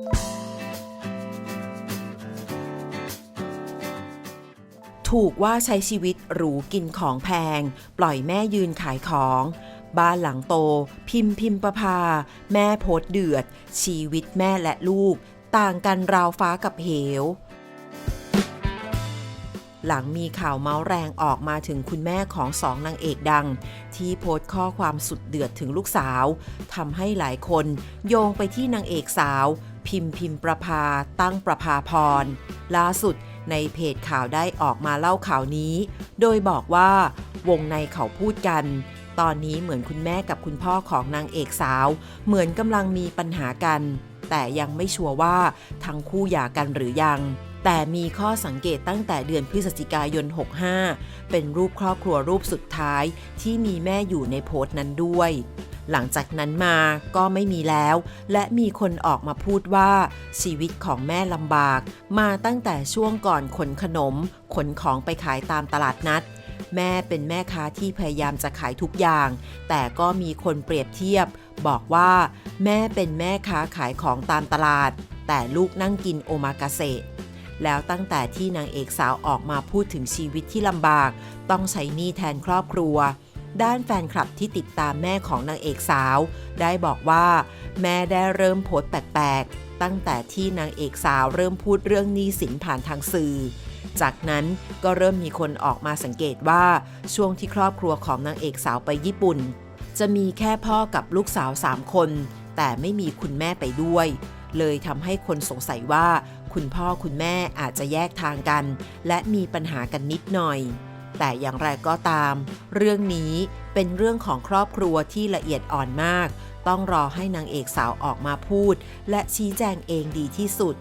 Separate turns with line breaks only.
ถูกว่าใช้ชีวิตหรูกินของแพง ปล่อยแม่ยืนขายของ บ้านหลังโต พิมพ์พิมพ์ประพา แม่โพสเดือด ชีวิตแม่และลูก ต่างกันราวฟ้ากับเหว หลังมีข่าวเมาส์แรงออกมาถึงคุณแม่ของสองนางเอกดัง ที่โพสต์ข้อความสุดเดือดถึงลูกสาวทำให้หลายคนโยงไปที่นางเอกสาว พิมพ์พิมพ์ประพาตั้งประพาพร ล่าสุดในเพจข่าวได้ออกมาเล่าข่าวนี้ โดยบอกว่าวงในเขาพูดกัน ตอนนี้เหมือนคุณแม่กับคุณพ่อของนางเอกสาว เหมือนกำลังมีปัญหากัน แต่ยังไม่ชัวร์ว่าทั้งคู่หย่ากันหรือยัง แต่มีข้อสังเกตตั้งแต่เดือนพฤศจิกายน 65 เป็นรูปครอบครัวรูปสุดท้ายที่มีแม่อยู่ในโพสต์นั้นด้วย หลังจากนั้นมาก็ไม่มีแล้ว และมีคนออกมาพูดว่า ชีวิตของแม่ลำบาก มาตั้งแต่ช่วงก่อนขนขนม ขนของไปขายตามตลาดนัด แม่เป็นแม่ค้าที่พยายามจะขายทุกอย่าง แต่ก็มีคนเปรียบเทียบ บอกว่า แม่เป็นแม่ค้าขายของตามตลาด แต่ลูกนั่งกินโอมากาเสะแล้วตั้งแต่ที่นางเอกสาวออกมาพูดถึงชีวิตที่ลำบาก ต้องใช้หนี้แทนครอบครัว ด้านแฟนคลับที่ติดตามแม่ของนางเอกสาว ได้บอกว่า แม่ได้เริ่มโพสต์แปลกๆ ตั้งแต่ที่นางเอกสาวเริ่มพูดเรื่องหนี้สินผ่านทางสื่อ จากนั้นก็เริ่มมีคนออกมาสังเกตว่าช่วงที่ครอบครัวของนางเอกสาวไปญี่ปุ่น จะมีแค่พ่อกับลูกสาว3คน แต่ไม่มีคุณแม่ไปด้วย เลยทำให้คนสงสัยว่า คุณพ่อคุณแม่อาจจะแยกทางกัน และมีปัญหากันนิดหน่อย แต่อย่างไรก็ตาม เรื่องนี้เป็นเรื่องของครอบครัวที่ละเอียดอ่อนมาก ต้องรอให้นางเอกสาวออกมาพูด และชี้แจงเองดีที่สุด